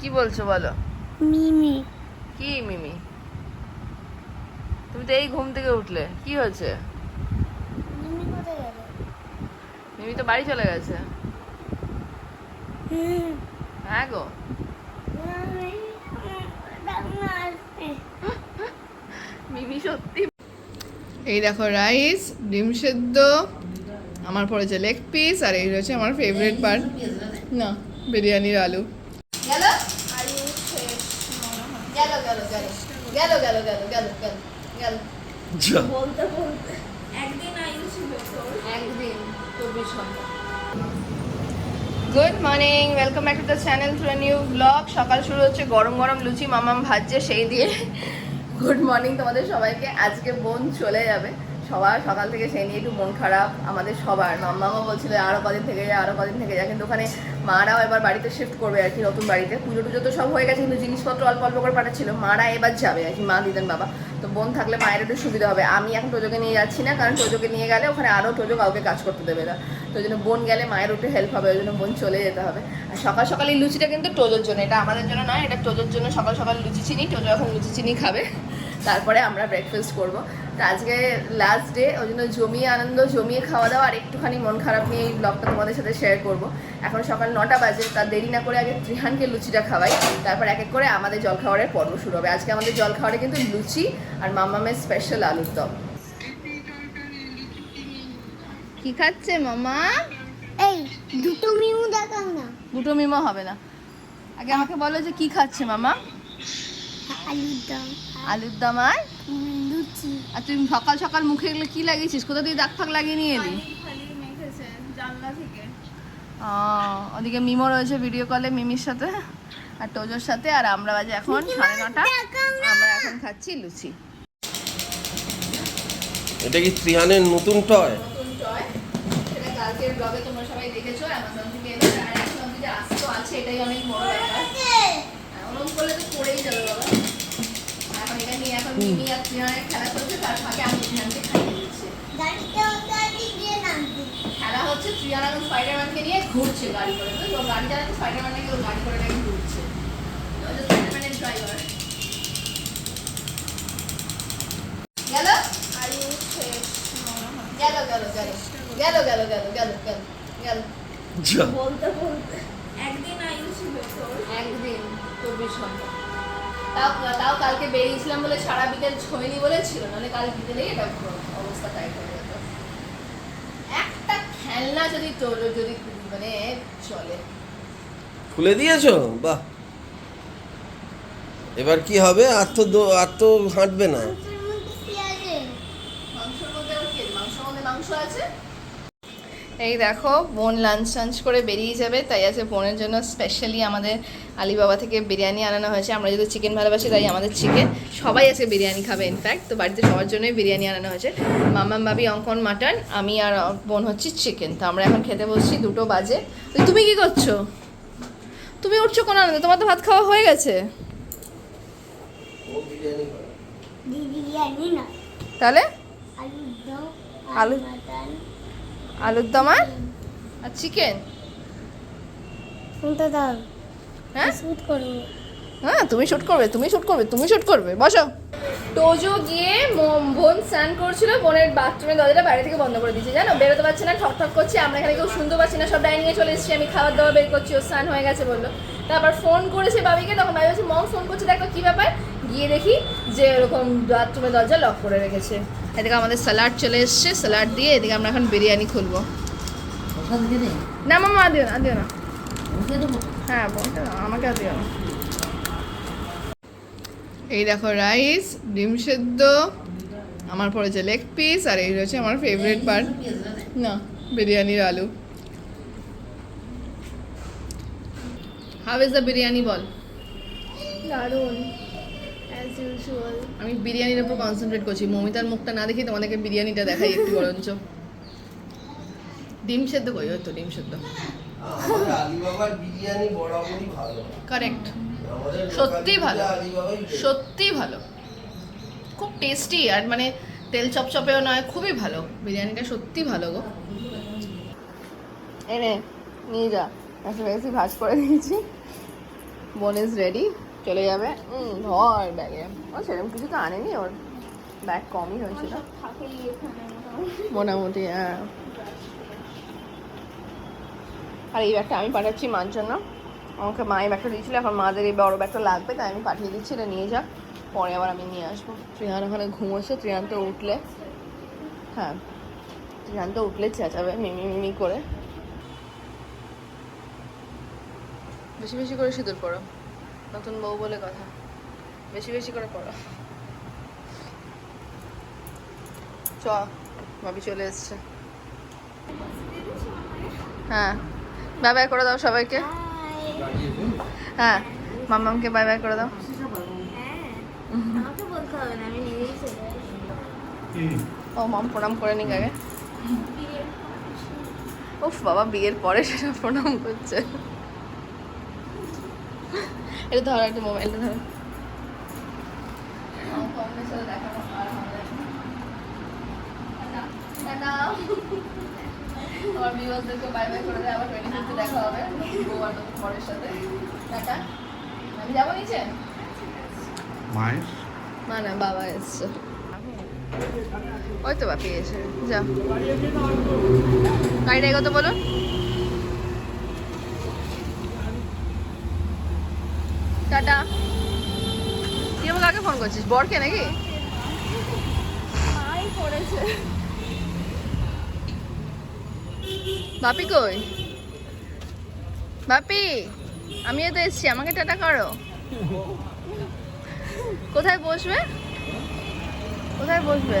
কি বলছো বলো? মিমি। কি মিমি? তুমি তো এই ঘুম থেকে উঠলে কি হয়েছে? মিমি তো বাড়ি চলে গেছে। হ্যাঁ গো। মিমি সত্যি। এই দেখো রাইস ডিম সেদ্ধ আমার পড়েছে লেগ পিস আর এই রয়েছে আমার ফেভারিট পার্ট না বিরিয়ানির আলু গেল আলু শেষ মনে হয় গেল গেল গেল গেল গেল গেল গেল গেল গেল। বলতে বলতে একদিন আয়ু ছিল একদিন চব্বিশ ঘণ্টা good morning welcome back to the channel to new vlog সকাল শুরু হচ্ছে গরম গরম লুচি মামাম ভাজছে সেই দিয়ে। গুড মর্নিং তোমাদের সবাইকে। আজকে বোন চলে যাবে। সবার সকাল থেকে সেই নিয়ে একটু মন খারাপ। আমাদের সবার। মাম্মামা বলছিল আরও কদিন থেকে যায় আরও কদিন থেকে যায় কিন্তু ওখানে মারাও এবার বাড়িতে শিফট করবে আর কি নতুন বাড়িতে। পুজো টুজো তো সব হয়ে গেছে, কিন্তু জিনিসপত্র অল্প অল্প করে পাঠাচ্ছিল। মারা এবার যাবে আর কি, মা দিতেন বাবা। তো বোন থাকলে মায়ের একটু সুবিধা হবে। আমি এখন টোজোকে নিয়ে যাচ্ছি না, কারণ টোজোকে নিয়ে গেলে ওখানে আরও টোজো কাউকে কাজ করতে দেবে না। তো জন্য বোন গেলে মায়ের একটু হেল্প হবে, ওই জন্য বোন চলে যেতে হবে। আর সকাল সকাল এই লুচিটা কিন্তু টোজোর জন্য, এটা আমাদের জন্য নয়, এটা টোজোর জন্য সকাল সকাল লুচি চিনি, টোজো এখন লুচি চিনি খাবে। তারপরে আমরা ব্রেকফাস্ট করব। তো আজকে লাস্ট ডে ওই জন্য জমিয়ে আনন্দ জমিয়ে খাওয়া দাওয়া আর একটুখানি মন খারাপ নিয়ে এই ব্লগটা তোমাদের সাথে শেয়ার করব। এখন সকাল নটা বাজে তার দেরি না করে আগে ত্রিহানকে লুচিটা খাওয়াই তারপর এক এক করে আমাদের জলখাবারের পর্ব শুরু হবে। আজকে আমাদের জলখাবারে কিন্তু লুচি আর মামামের স্পেশাল আলুর দম। কি খাচ্ছে মামা এই দুটো মিমু দেখাও না। দুটো মিমো হবে না। আগে আমাকে বলো যে কি খাচ্ছে মামা আলুর দম। আলুর দম আর? আর তুই সকাল সকাল মুখে এগুলো কি লাগিয়েছিস? কোথা দিয়ে দাগ ফাগ লাগিয়ে নিয়ে এলি? খালি জানলা থেকে। ওদিকে মিমো রয়েছে ভিডিও কলে মিমির সাথে আর টোজোর সাথে আর আমরা বাজে এখন সাড়ে নটা। আমরা। এখন খাচ্ছি লুচি। এটা কি ত্রিহানের নতুন টয় নতুন টয় সেটা কালকের ব্লগে তোমরা সবাই দেখেছ অ্যামাজন থেকে এনেছে আর এখন অব্দি যে আসতো আছে এটাই অনেক বড় ব্যাপার। ওরকম করলে তো পড়েই যাবে বাবা। এখন মিমি আর ত্রিহানের খেলা চলছে তার ফাঁকে আমি ত্রিহানকে খাইয়ে দিচ্ছি। গাড়িটা গাড়ি দিয়ে নামবি খেলা হচ্ছে ত্রিহান এখন স্পাইডারম্যানকে নিয়ে ঘুরছে গাড়ি করে। তো গাড়ি চালাচ্ছে স্পাইডারম্যান নাকি গাড়ি করে নাকি ঘুরছে। তো ও যে স্পাইডারম্যানের ড্রাইভার গেল? আলু শেষ গেল গেল। গেল গেল গেল গেল গেল গেল। গেল বলতে বলতে। একদিন আয়ু ছিল একদিন চব্বিশ ঘণ্টা। তাও তাও কালকে বেরিয়েছিলাম বলে সারা বিকেল ছয়নি বলে ছিল নাহলে কাল বিকেলেই এটা অবস্থা তাই হয়ে যেত। একটা খেলনা যদি তোর যদি মানে চলে। খুলে দিয়েছ? বাহ। এবার কি হবে? আর তো আর তো হাঁটবে না মাংসের মধ্যে কি আছে মাংসের মধ্যে আবার কি আছে? মাংসের মধ্যে মাংস আছে এই দেখো বোন লাঞ্চ টাঞ্চ করে বেরিয়ে যাবে তাই আছে বোনের জন্য স্পেশালি আমাদের আলিবাবা থেকে বিরিয়ানি আনানো হয়েছে। আমরা যদি চিকেন ভালোবাসি তাই আমাদের চিকেন সবাই আজকে বিরিয়ানি খাবে ইনফ্যাক্ট তো বাড়িতে সবার জন্যই বিরিয়ানি আনানো হয়েছে। মামাম বাবি অঙ্কন মাটন আমি আর বোন হচ্ছে চিকেন তো আমরা এখন খেতে বসছি দুটো বাজে। তুমি কি করছ? তুমি উঠছো কোন? আনন্দে তোমার তো ভাত খাওয়া হয়ে গেছে। তাহলে? আলু- আলুর দম আর? আর চিকেন কোনটা দাও। হ্যাঁ? শুট করব। হ্যাঁ তুমি শুট করবে তুমি শুট করবে তুমি শুট করবে বসো। টোজো গিয়ে মম- বোন স্নান করছিল বোনের বাথরুমের দরজাটা বাইরে থেকে বন্ধ করে দিয়েছে জানো? বেরোতে পারছে না ঠক ঠক করছে আমরা এখানে কেউ শুনতে পাচ্ছি না সব ডাইনিংয়ে চলে এসেছি আমি খাবার দাবার বের করছি ও স্নান হয়ে গেছে বলল। তারপর ফোন করেছে বাবিকে তখন বাবি বলছে মম ফোন করছে দেখো কী ব্যাপার? গিয়ে দেখি যে এরকম বাথরুমের দরজা লক করে রেখেছে। এদিকে আমাদের স্যালাড চলে এসছে স্যালাড দিয়ে এদিকে আমরা এখন বিরিয়ানি খুলবো। না মামা দিও না দিও না। হ্যাঁ বোনটা না, আমাকে দিও না। এই দেখো রাইস ডিম সেদ্ধ আমার পড়েছে লেগ পিস আর এই রয়েছে আমার ফেভারিট পার্ট না বিরিয়ানির আলু। হাউ ইজ দ্য বিরিয়ানি বল? অ্যাজ ইউজুয়াল আমি বিরিয়ানির উপর কনসেন্ট্রেট করছি। মমিতার মুখটা না দেখি তোমাদেরকে বিরিয়ানিটা দেখাই একটু বরঞ্চ। ডিম সেদ্ধ কই ওই তো ডিম সেদ্ধ। আলিবাবার বিরিয়ানি বরাবরই ভালো। কারেক্ট সত্যি ভালো। সত্যি ভালো। খুব টেস্টি আর মানে তেল চপচপেও নয় খুবই ভালো। বিরিয়ানিটা সত্যি ভালো গো। এনে নিয়ে যা। একটু বেশি ভাজ করে দিয়েছি। বোন ইজ রেডি চলে যাবে। হুম ধর ব্যাগে। ও সেরকম কিছু তো আনেনি ওর। ব্যাগ কমই হয়েছিল। মোটামুটি হ্যাঁ। আর এই ব্যাগটা আমি পাঠাচ্ছি মার জন্য। আমাকে মা এই ব্যাগটা দিয়েছিল এখন মাদের এই বড় ব্যাগটা লাগবে তাই আমি পাঠিয়ে দিচ্ছি এটা নিয়ে যাক পরে আবার আমি নিয়ে আসব। ত্রিহান ওখানে ঘুমোচ্ছে ত্রিহান তো উঠলে। হ্যাঁ ত্রিহান তো উঠলে চেঁচাবে মিমি মিমি করে। বেশি বেশি করে সিঁদুর পড়ো নতুন বউ বলে কথা। বেশি বেশি করে পড়ো। চ, ভাবি চলে এসছে। হ্যাঁ বাই বাই করে দাও সবাইকে। হ্যাঁ মাম্মামকে বাই বাই করে দাও। ও, মাম প্রণাম করে নিক আগে। উফ, বাবা, বিয়ের পরে সেটা প্রণাম করছে। এটা ধরো একটা মোবাইলটা ধরো। আমার ভিউয়ার্সদেরকে বাই বাই করে দেয় আবার টোয়েন্টি ফিফতে দেখা হবে। বউ আর নতুন সাথে। টাটা। আমি যাব নিচে? মায়ের? না না বাবা এসছে। ওই তো বাপি এসে যা। গাড়িটা কত বলো টাটা তুই আমাকে কাকে ফোন করছিস? বরকে নাকি? বাপি কই? বাপি আমিও তো এসছি আমাকে টাটা করো। কোথায় বসবে? কোথায় বসবে?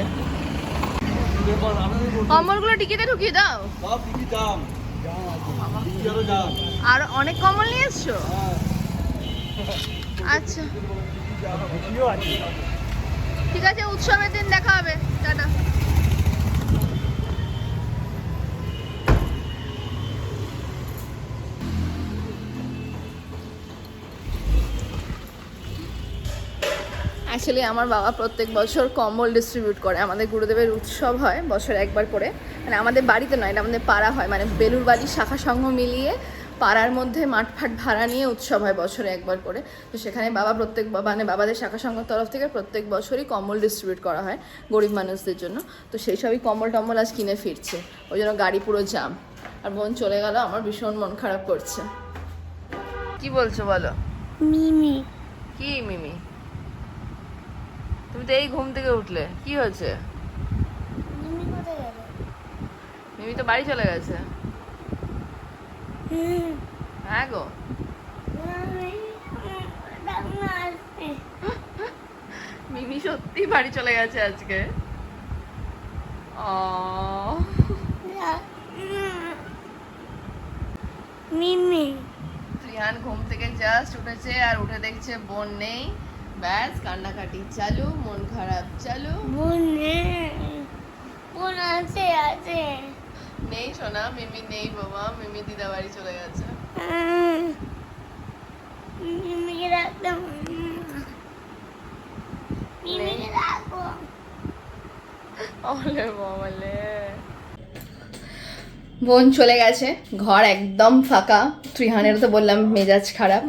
কম্বলগুলো টিকিটে ঢুকিয়ে দাও। আর অনেক কম্বল নিয়ে এসছো? আচ্ছা। ঠিক আছে, উৎসবের দিন দেখা হবে। টাটা। অ্যাকচুয়ালি আমার বাবা প্রত্যেক বছর কম্বল ডিস্ট্রিবিউট করে। আমাদের গুরুদেবের উৎসব হয় বছরে একবার করে। মানে আমাদের বাড়িতে নয়, এটা আমাদের পাড়া হয়। মানে বেলুর বাড়ি শাখা সংঘ মিলিয়ে পাড়ার মধ্যে মাঠ ফাট ভাড়া নিয়ে উৎসব হয় বছরে একবার করে। তো সেখানে বাবা প্রত্যেক মানে বাবাদের শাখা সংঘর তরফ থেকে প্রত্যেক বছরই কম্বল ডিস্ট্রিবিউট করা হয় গরিব মানুষদের জন্য। তো সেই সবই কম্বল টম্বল আজ কিনে ফিরছে। ওই জন্য গাড়ি পুরো জাম। আর বোন চলে গেল আমার ভীষণ মন খারাপ করছে। কি বলছো বলো? মিমি। কি মিমি? তুমি তো এই ঘুম থেকে উঠলে। কি হয়েছে? মিমি মিমি তো বাড়ি চলে গেছে। হ্যাঁ গো মিমি সত্যি বাড়ি চলে গেছে আজকে। ও মিমি। ত্রিহান ঘুম থেকে জাস্ট উঠেছে আর উঠে দেখছে বোন নেই। ব্যাস কান্নাকাটি চালু মন খারাপ চালু। বোনে বোন আছে আছে। নেই সোনা মিমি নেই বাবা মিমি দিদা বাড়ি চলে গেছে মিমিকে রাখতাম মিমিকে রাখো ওলে বাবালে বোন চলে গেছে ঘর একদম ফাঁকা। ত্রিহানের তো বললাম মেজাজ খারাপ।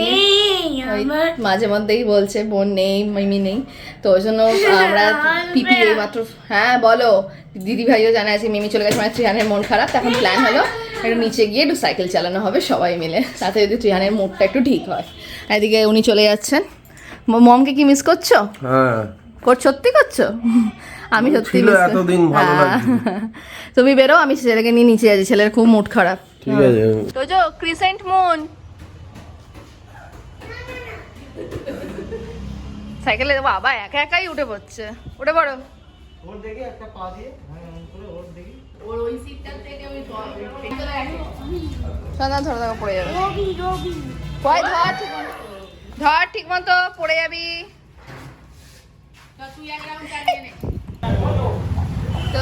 নেই। ওই মাঝে মধ্যেই বলছে বোন নেই মিমি নেই। তো ওই জন্য আমরা পিপি এই মাত্র হ্যাঁ বলো। দিদি ভাইও জানা আছে মিমি চলে গেছে মানে ত্রিহানের মন খারাপ তখন প্ল্যান হলো একটু নিচে গিয়ে একটু সাইকেল চালানো হবে সবাই মিলে। তাতে যদি ত্রিহানের মুডটা একটু ঠিক হয়। এদিকে উনি চলে যাচ্ছেন। মমকে কি মিস করছ? হ্যাঁ। কর সত্যি করছ? আমি সত্যি এতদিন ভালো হ্যাঁ। তুমি বেরো আমি ছেলেকে নিয়ে নিচে যাচ্ছি ছেলের খুব মুড খারাপ। ঠিক আছে। তো যো ক্রিসেন্ট মুন সাইকেলে বাবা একা একাই উঠে পড়ছে। উঠে পড়ো। ওর দেখি একটা পা দিয়ে হ্যাঁ ওর দেখি। ওর ওই সিটটা থেকে আমি সন্ধ্যা ধরে থাকা পড়ে যাবে। কয় ধর ধর ঠিক মতো পড়ে যাবি। তো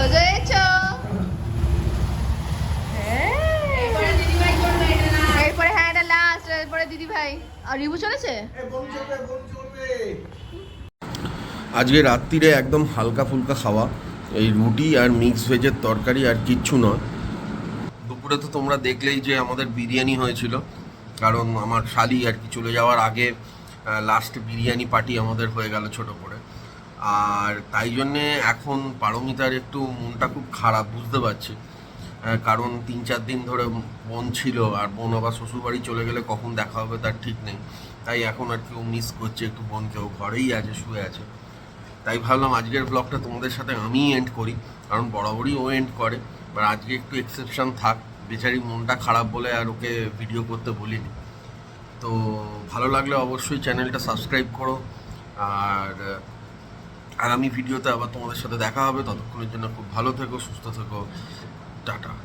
এরপরে হ্যাঁ এটা লাস্ট এরপরে দিদি ভাই আর রিভু চলেছে? আজকে রাত্রিরে একদম হালকা ফুলকা খাওয়া। এই রুটি আর মিক্স ভেজের তরকারি আর কিচ্ছু নয়। দুপুরে তো তোমরা দেখলেই যে আমাদের বিরিয়ানি হয়েছিল। কারণ আমার শালি আর কি চলে যাওয়ার আগে লাস্ট বিরিয়ানি পার্টি আমাদের হয়ে গেল ছোট করে। আর তাই জন্যে এখন পারমিতার একটু মনটা খুব খারাপ বুঝতে পারছি। কারণ তিন চার দিন ধরে বোন ছিল আর বোন আবার শ্বশুরবাড়ি চলে গেলে কখন দেখা হবে তার ঠিক নেই। তাই এখন আর কেউ মিস করছে, একটু বোন কেউ ঘরেই আছে, শুয়ে আছে। তাই ভাবলাম আজকের ব্লগটা তোমাদের সাথে আমিই এন্ড করি, কারণ বরাবরই ও এন্ড করে। এবার আজকে একটু এক্সেপশন থাক, বেচারি মনটা খারাপ বলে আর ওকে ভিডিও করতে বলিনি। তো ভালো লাগলে অবশ্যই চ্যানেলটা সাবস্ক্রাইব করো, আর আগামী ভিডিওতে আবার তোমাদের সাথে দেখা হবে। ততক্ষণের জন্য খুব ভালো থেকো, সুস্থ থেকো। টাটা